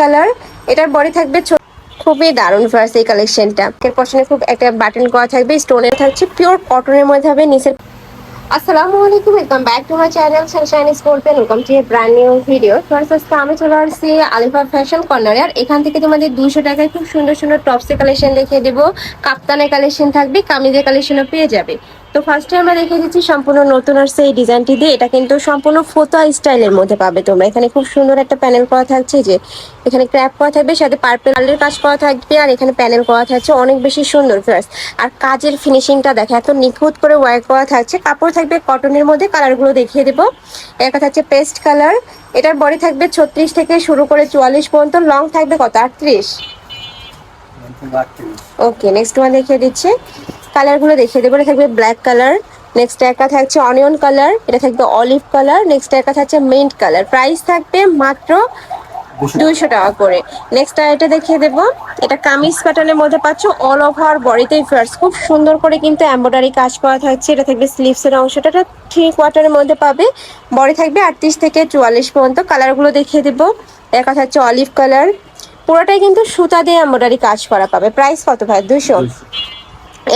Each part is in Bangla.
কালার এটার বডি থাকবে খুবই দারুণ ফার্স এই কালেকশনটা এর পছনে খুব একটা বাটন করা থাকবে স্টোনের থাকছে পিওর কটনের মধ্যে হবে নিচের আসসালামু আলাইকুম welcome back to my channel Sunshine Sports welcome to brand new video first আজকে আমি চলে আসছি আলিফা ফ্যাশন কর্নারে আর এখান থেকে তোমাদের দুশো টাকায় খুব সুন্দর সুন্দর টপসের কালেকশন দেখিয়ে দেবো। কাপ্তানের কালেকশন থাকবে, কামিজের কালেকশনও পেয়ে যাবে। তো ফার্স্টে আমরা দেখে দিচ্ছি সম্পূর্ণ নতুন আসছে এই ডিজাইনটি দিয়ে। এটা কিন্তু সম্পূর্ণ ফোতা স্টাইলের মধ্যে পাবে তোমরা। এখানে খুব সুন্দর একটা প্যানেল করা থাকছে যে এখানে ক্র্যাপ করা থাকবে সাথে পার্পেল কালারের কাজ করা থাকবে আর এখানে প্যানেল করা থাকছে অনেক বেশি সুন্দর ফ্রেশ আর কাজের ফিনিশিংটা দেখে এত নিখুঁত করে ওয়ার্ক করা থাকছে। কাপড় থাকবে কটনের মধ্যে কালারগুলো দেখিয়ে দেবো। একটা থাকছে পেস্ট কালার এটার বডি থাকবে ছত্রিশ থেকে শুরু করে চুয়াল্লিশ পর্যন্ত লং থাকবে কত? আটত্রিশ? ওকে নেক্সট ওয়ান দেখিয়ে দিচ্ছে। কালারগুলো দেখিয়ে দেবো। এটা থাকবে ব্ল্যাক কালার নেক্সট একটা থাকছে অনিয়ন কালার এটা থাকবে অলিভ কালার নেক্সট একটা থাকছে মিন্ট কালার প্রাইস থাকবে মাত্র দুইশো টাকা করে। নেক্সট এটা দেখিয়ে দেবো। এটা কামিজ প্যাটার্নের মধ্যে পাচ্ছ অল ওভার বডিতেই ফার্স খুব সুন্দর করে কিন্তু এম্ব্রয়ডারি কাজ করা থাকছে। এটা থাকবে স্লিভসের অংশটা। এটা থ্রি কোয়ার্টারের মধ্যে পাবে। বডি থাকবে আটত্রিশ থেকে চুয়াল্লিশ পর্যন্ত। কালারগুলো দেখিয়ে দেবো। একটা থাকছে অলিভ কালার পুরোটাই কিন্তু সুতা দিয়ে এম্ব্রয়ডারি কাজ করা পাবে। প্রাইস কত ভাই? দুশো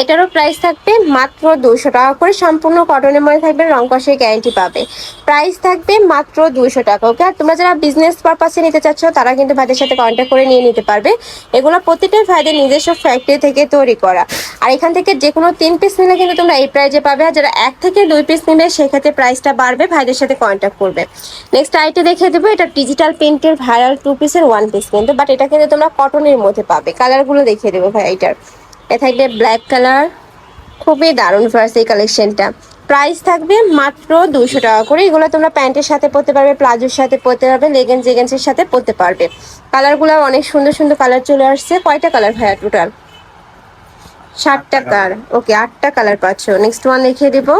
এটারও প্রাইস থাকবে মাত্র দুশো টাকা করে। সম্পূর্ণ কটনের মধ্যে থাকবে, রং কষের গ্যারেন্টি পাবে। প্রাইস থাকবে মাত্র দুশো টাকা ওকে আর তোমরা যারা বিজনেস পারপাসে নিতে চাচ্ছ, তারা কিন্তু ভাইদের সাথে কন্ট্যাক্ট করে নিয়ে নিতে পারবে। এগুলো প্রতিটাই ভাইদের নিজস্ব ফ্যাক্টরি থেকে তৈরি করা। আর এখান থেকে যে কোনো তিন পিস নিলে কিন্তু তোমরা এই প্রাইজে পাবে। আর যারা এক থেকে দুই পিস নিলে সেক্ষেত্রে প্রাইসটা বাড়বে, ভাইদের সাথে কন্ট্যাক্ট করবে। নেক্সট আইটে দেখে দেবো, এটা ডিজিটাল প্রিন্টের ভাইরাল টু পিসের ওয়ান পিস কিন্তু বাট এটা কিন্তু তোমরা কটনের মধ্যে পাবে। কালারগুলো দেখিয়ে দেবো ভাই, এটার। এ থাকবে ব্ল্যাক কালার খুবই দারুণ ফার্স এই কালেকশনটা প্রাইস থাকবে মাত্র দুশো টাকা করে। এগুলো তোমরা প্যান্টের সাথে পরতে পারবে প্লাজোর সাথে পরতে পারবে লেগেন্স জেগেন্সের সাথে পরতে পারবে। কালারগুলো অনেক সুন্দর সুন্দর কালার চলে আসছে। কয়টা কালার ভাইয়া টোটাল সাতটা কালার ওকে আটটা কালার পাচ্ছ। নেক্সট ওয়ান দেখিয়ে দেবো।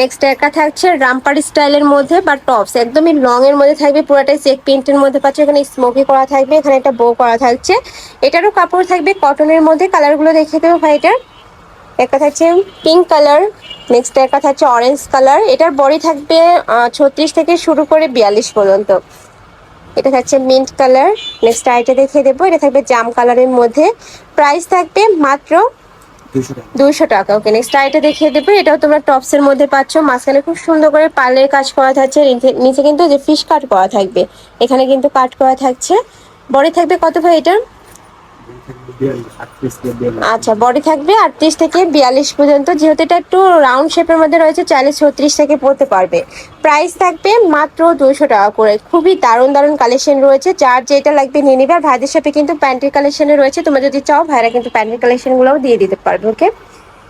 নেক্সট একটা থাকছে রামপার স্টাইলের মধ্যে বা টপস একদমই লং এর মধ্যে থাকবে, পুরোটাই চেক প্রিন্টের মধ্যে পাচ্ছে, এখানে স্মোকি করা থাকবে, এখানে একটা বো করা থাকছে। এটারও কাপড় থাকবে কটনের মধ্যে কালারগুলো দেখে দেবো ভাই এটার একটা থাকছে পিঙ্ক কালার নেক্সট একটা থাকছে অরেঞ্জ কালার এটার বডি থাকবে ছত্রিশ থেকে শুরু করে বিয়াল্লিশ পর্যন্ত। এটা থাকছে মিন্ট কালার নেক্সট আইটা দেখিয়ে দেবো, এটা থাকবে জাম কালারের মধ্যে। প্রাইস থাকবে মাত্র দুইশো টাকা। ওকে নেক্সট আইটা দেখিয়ে দেবে। এটাও তোমরা টপসের মধ্যে পাচ্ছ। মাঝখানে খুব সুন্দর করে পার্লের কাজ করা থাকছে নিচে- কিন্তু যে ফিশ কাট করা থাকবে। এখানে কিন্তু কাট করা থাকছে। বডি থাকবে কত ভাই এটা আচ্ছা বডি থাকবে আটত্রিশ থেকে বিয়াল্লিশ পর্যন্ত। যেহেতু এটা একটু রাউন্ড শেপের মধ্যে রয়েছে, চাইলে ছত্রিশ থেকে পড়তে পারবে। প্রাইস থাকবে মাত্র দুশো টাকা করে। খুবই দারুণ দারুণ কালেকশন রয়েছে। যার যেটা লাগবে নিয়ে নিবে। আর ভাইদের সাথে কিন্তু প্যান্টের কালেকশনে রয়েছে। তোমরা যদি চাও, ভাইরা কিন্তু প্যান্টের কালেকশনগুলোও দিয়ে দিতে পারবে ওকে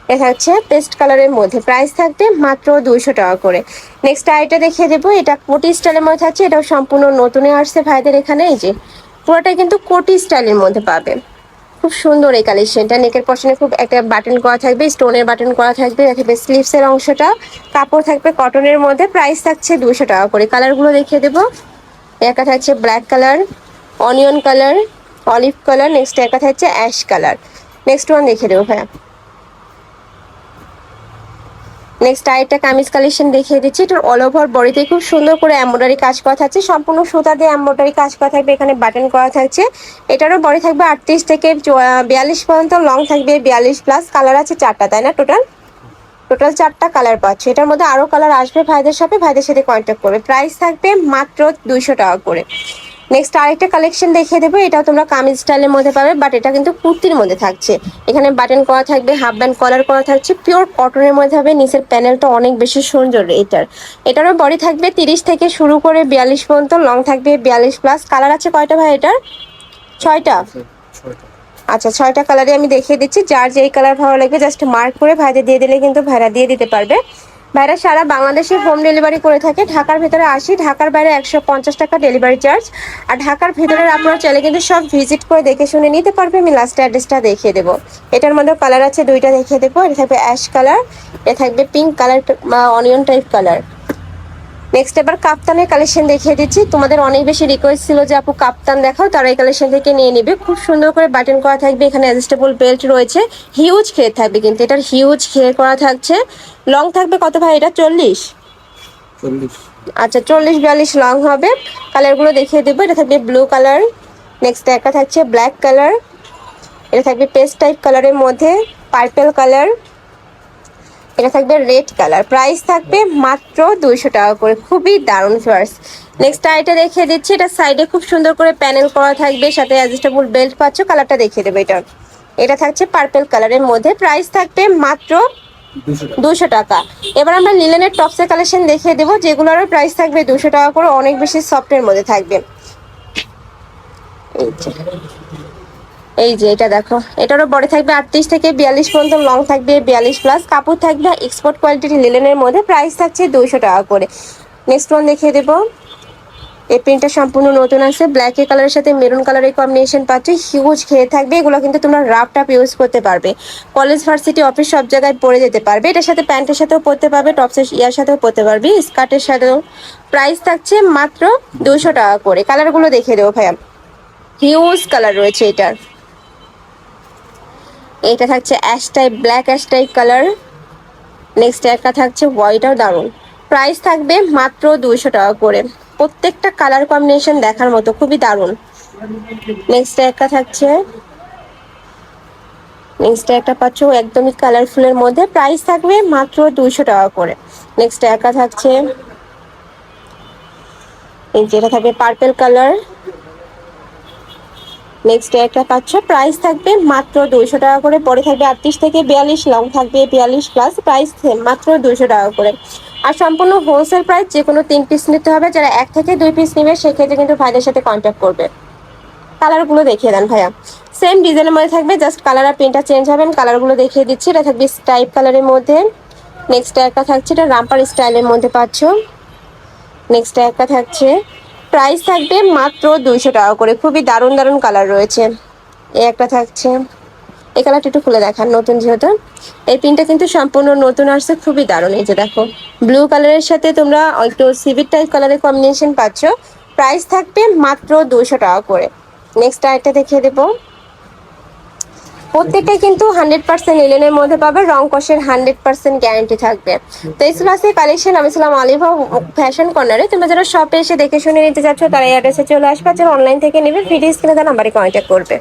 এটা হচ্ছে পেস্ট কালারের মধ্যে। প্রাইস থাকবে মাত্র দুইশো টাকা করে। নেক্সট আইটা দেখিয়ে দেবো। এটা কোটি স্টাইলের মধ্যে আছে। এটাও সম্পূর্ণ নতুনে আসছে ভাইদের এখানে। এই যে, পুরোটাই কিন্তু কোটি স্টাইলের মধ্যে পাবে। খুব সুন্দর এই কালেকশনটা নেকের পশনে খুব একটা বাটন করা থাকবে স্টোনের বাটন করা থাকবে থাকবে স্লিভসের অংশটা। কাপড় থাকবে কটনের মধ্যে প্রাইস থাকছে দুশো টাকা করে। কালারগুলো দেখিয়ে দেবো। একটা থাকছে black colour onion colour olive colour next একটা থাকছে অ্যাশ কালার নেক্সট ওয়ান দেখিয়ে দেবো, ভাইয়া। নেক্সট আরেকটা কামিজ কালেকশন দেখিয়ে দিচ্ছি। এটার অল ওভার বডিতে খুব সুন্দর করে এমব্রয়ডারি কাজ করা থাকছে সম্পূর্ণ সুতা দিয়ে এমব্রয়ডারি কাজ করা থাকবে। এখানে বাটন করা থাকছে। এটারও বডি থাকবে আটত্রিশ থেকে বিয়াল্লিশ পর্যন্ত। লং থাকবে বিয়াল্লিশ প্লাস কালার আছে চারটা, তাই না টোটাল টোটাল চারটা কালার পাচ্ছে। এটার মধ্যে আরও কালার আসবে ভাইদের সাথে। ভাইদের সাথে কন্ট্যাক্ট করবে। প্রাইস থাকবে মাত্র দুইশো টাকা করে। নেক্সট আরেকটা কালেকশন দেখিয়ে দেবো। এটাও তোমরা কামিজ স্টাইলের মধ্যে পাবে বাট এটা কিন্তু কুর্তির মধ্যে থাকছে। এখানে বাটন করা থাকবে হাফ ব্যান্ড কলার করা থাকছে পিওর কটনের মধ্যে হবে নিচের প্যানেলটা অনেক বেশি সুন্দর এটার। এটারও বডি থাকবে তিরিশ থেকে শুরু করে বিয়াল্লিশ পর্যন্ত লং থাকবে বিয়াল্লিশ প্লাস কালার আছে কয়টা ভাই এটার? ছয়টা? আচ্ছা ছয়টা কালারে আমি দেখিয়ে দিচ্ছি। যার যেই কালার ভালো লাগবে জাস্ট মার্ক করে ভাইদের দিয়ে দিলে কিন্তু ভাইরা দিয়ে দিতে পারবে। ভাইরা সারা বাংলাদেশে হোম ডেলিভারি করে থাকে। ঢাকার ভেতরে আসি, ঢাকার বাইরে একশো পঞ্চাশ টাকা ডেলিভারি চার্জ আর ঢাকার ভেতরে আপনার চাইলে কিন্তু সব ভিজিট করে দেখে শুনে নিতে পারবে। আমি লাস্ট অ্যাড্রেসটা দেখিয়ে দেবো। এটার মধ্যে কালার আছে, দুইটা দেখিয়ে দেবো। এটা থাকবে অ্যাশ কালার এটা থাকবে pink colour onion type colour next এবার কাপ্তানের কালেকশন দেখিয়ে দিচ্ছি। তোমাদের অনেক বেশি রিকোয়েস্ট ছিল যে আপু কাপ্তান দেখাও তারা এই কালেকশন থেকে নিয়ে নিবে। খুব সুন্দর করে বাটন করা থাকবে এখানে অ্যাডজাস্টেবল বেল্ট রয়েছে। হিউজ খেয়ে থাকবে কিন্তু এটার হিউজ খেয়ে করা থাকছে। লং থাকবে কত ভাই এটা? চল্লিশ? আচ্ছা চল্লিশ বিয়াল্লিশ লং হবে। কালারগুলো দেখিয়ে দেবো এটা থাকবে ব্লু কালার নেক্সট একটা থাকছে ব্ল্যাক কালার এটা থাকবে পেস্ট টাইপ কালারের মধ্যে পার্পেল কালার এটা থাকবে রেড কালার। প্রাইস থাকবে মাত্র দুইশো টাকা করে। খুবই দারুণ ফার্স নেক্সট আইটা দেখিয়ে দিচ্ছি। এটা সাইডে খুব সুন্দর করে প্যানেল করা থাকবে। সাথে অ্যাডজাস্টেবল বেল্ট পাচ্ছ কালারটা দেখিয়ে দেবে এটা। এটা থাকছে পার্পেল কালারের মধ্যে। প্রাইস থাকবে মাত্র দুশো টাকা। এবার আমরা লিলেনের টপসের কালেকশন দেখিয়ে দেবো। যেগুলোর প্রাইস থাকবে দুশো টাকা করে অনেক বেশি সফটের মধ্যে থাকবে। এই। এই যে এটা দেখো, এটারও বড় থাকবে আটত্রিশ থেকে বিয়াল্লিশ পর্যন্ত লং থাকবে বিয়াল্লিশ প্লাস কাপড় থাকবে এক্সপোর্ট কোয়ালিটির লিলেনের মধ্যে প্রাইস থাকছে দুশো টাকা করে। নেক্সট ওয়ান দেখিয়ে দেবো। এই প্রিন্টটা সম্পূর্ণ নতুন আছে ব্ল্যাক এ কালারের সাথে মেরুন কালারের কম্বিনেশন পাচ্ছ হিউজ খেয়ে থাকবে, এগুলো কিন্তু তোমরা রাফ টাপ ইউজ করতে পারবে। কলেজ ভার্সিটি অফিস সব জায়গায় পরে যেতে পারবে, এটার সাথে প্যান্টের সাথেও পরতে পারবে টপসের ইয়ার সাথেও পরতে পারবে স্কার্টের সাথেও। প্রাইস থাকছে মাত্র দুশো টাকা করে। কালারগুলো দেখিয়ে দেবো ভাইয়া। হিউজ কালার রয়েছে এটার। এটা থাকছে ash type, black ash type colour. Next একটা থাকছে হোয়াইটও দারুণ। প্রাইস থাকবে মাত্র দুইশো টাকা করে। প্রত্যেকটা কালার কম্বিনেশন দেখার মতো, খুবই দারুণ। নেক্সট একটা থাকছে নেক্সট একটা পাচ্ছ একদমই কালারফুলের মধ্যে। প্রাইস থাকবে মাত্র দুইশো টাকা করে। নেক্সট একটা থাকছে যেটা থাকবে পার্পেল কালার নেক্সট একটা পাচ্ছ। প্রাইস থাকবে মাত্র দুইশো টাকা করে, পরে থাকবে আটত্রিশ থেকে বিয়াল্লিশ লং থাকবে বিয়াল্লিশ প্লাস প্রাইস মাত্র দুইশো টাকা করে। আর সম্পূর্ণ হোলসেল প্রাইস যে কোনো তিন পিস নিতে হবে, যারা এক থেকে দুই পিস নেবে, সেক্ষেত্রে কিন্তু ভাইদের সাথে কন্ট্যাক্ট করবে। কালারগুলো দেখিয়ে দেন ভাইয়া। সেম ডিজাইনের মধ্যে থাকবে জাস্ট কালার আর প্রিন্টটা চেঞ্জ হবেন কালারগুলো দেখিয়ে দিচ্ছি। এটা থাকবে স্টাইপ কালারের মধ্যে। নেক্সট একটা থাকছে, এটা রাম্পার স্টাইলের মধ্যে পাচ্ছ। নেক্সট একটা থাকছে প্রাইস থাকবে মাত্র দুইশো টাকা করে। খুবই দারুণ দারুণ কালার রয়েছে। এই একটা থাকছে। এই কালারটা একটু খুলে দেখান নতুন যেহেতু। এই পিনটা কিন্তু সম্পূর্ণ নতুন আসছে, খুবই দারুণ। এই যে দেখো ব্লু কালারের সাথে তোমরা একটু সিভির টাইপ কালারের কম্বিনেশন পাচ্ছ। প্রাইস থাকবে মাত্র দুশো টাকা করে। নেক্সট আরেকটা দেখিয়ে দেবো। প্রত্যেকটাই কিন্তু হান্ড্রেড পার্সেন্ট ইলেনের মধ্যে পাবে, রং কষের হান্ড্রেড পার্সেন্ট গ্যারান্টি থাকবে। তো এই ছিল কালেকশন আমি ছিলাম আলিভা ফ্যাশন কর্নারে তোমরা যারা শপে এসে দেখে শুনে নিতে চাচ্ছ, তারা এই অ্যাড্রেসে চলে আসবে। যারা অনলাইন থেকে নেবে ভিডিও স্ক্রিনে তার নাম্বারে কন্ট্যাক্ট করবে।